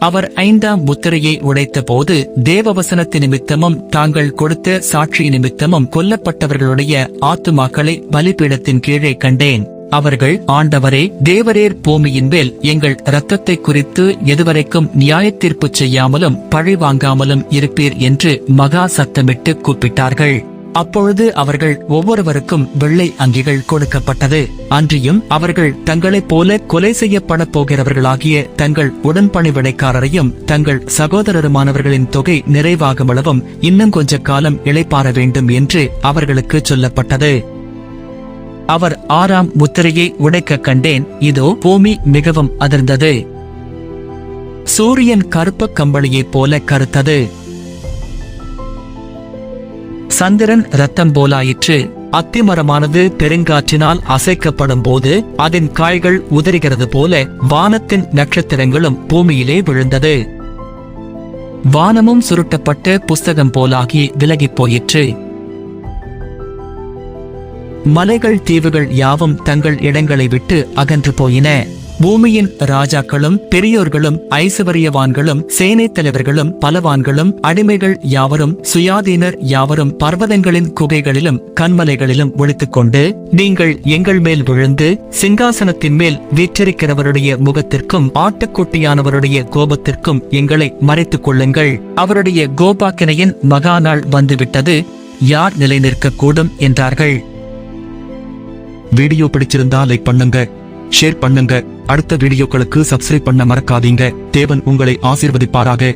அவர் ஐந்தாம் முத்திரையை உடைத்த போது தேவவசனத்து நிமித்தமும் தாங்கள் கொடுத்த சாட்சி நிமித்தமும் கொல்லப்பட்டவர்களுடைய ஆத்துமாக்களை பலிபீடத்தின் கீழே கண்டேன். அவர்கள் ஆண்டவரே தேவரேர் பூமியின் மேல் எங்கள் இரத்தத்தை குறித்து எதுவரைக்கும் நியாயத்தீர்ப்பு செய்யாமலும் பழி வாங்காமலும் இருப்பீர் என்று மகா சத்தமிட்டு கூப்பிட்டார்கள். அப்பொழுது அவர்கள் ஒவ்வொருவருக்கும் வெள்ளை அங்கிகள் கொடுக்கப்பட்டது. அன்றியும் அவர்கள் தங்களைப் போல கொலை செய்யப்படப் போகிறவர்களாகிய தங்கள் உடன்பணிவிடைக்காரரையும் தங்கள் சகோதரருமானவர்களின் தொகை நிறைவாகுமளவும் இன்னும் கொஞ்ச காலம் இளைப்பாற வேண்டும் என்று அவர்களுக்கு சொல்லப்பட்டது. அவர் ஆறாம் முத்திரையை உடைக்க கண்டேன். இதோ பூமி மிகவும் அதிர்ந்தது. சூரியன் கருப்பு கம்பளியைப் போல கருத்தது. சந்திரன் ரத்தம் போலாயிற்று. அத்திமரமானது பெருங்காற்றினால் அசைக்கப்படும் போது அதன் காய்கள் உதறுகிறது போல வானத்தின் நட்சத்திரங்களும் பூமியிலே விழுந்தது. வானமும் சுருட்டப்பட்ட புஸ்தகம் போலாகி விலகிப் போயிற்று. மலைகள் தீவுகள் யாவும் தங்கள் இடங்களை விட்டு அகன்று போயின. பூமியின் ராஜாக்களும் பெரியோர்களும் ஐசுவரியவான்களும் சேனைத் தலைவர்களும் பலவான்களும் அடிமைகள் யாவரும் சுயாதீனர் யாவரும் பர்வதங்களின் குகைகளிலும் கண்மலைகளிலும் ஒளித்துக் கொண்டு நீங்கள் எங்கள் மேல் விழுந்து சிங்காசனத்தின் மேல் வீற்றிருக்கிறவருடைய முகத்திற்கும் ஆட்டுக்குட்டியானவருடைய கோபத்திற்கும் எங்களை மறைத்துக் கொள்ளுங்கள். அவருடைய கோபாக்கினையின் மகா நாள் வந்துவிட்டது. யார் நிலை நிற்கக்கூடும் என்றார்கள். வீடியோ பிடிச்சிருந்தா லைக் பண்ணுங்க ஷேர் பண்ணுங்க. அடுத்த வீடியோக்களுக்கு சப்ஸ்கிரைப் பண்ண மறக்காதீங்க. தேவன் உங்களை ஆசீர்வதிப்பாராக.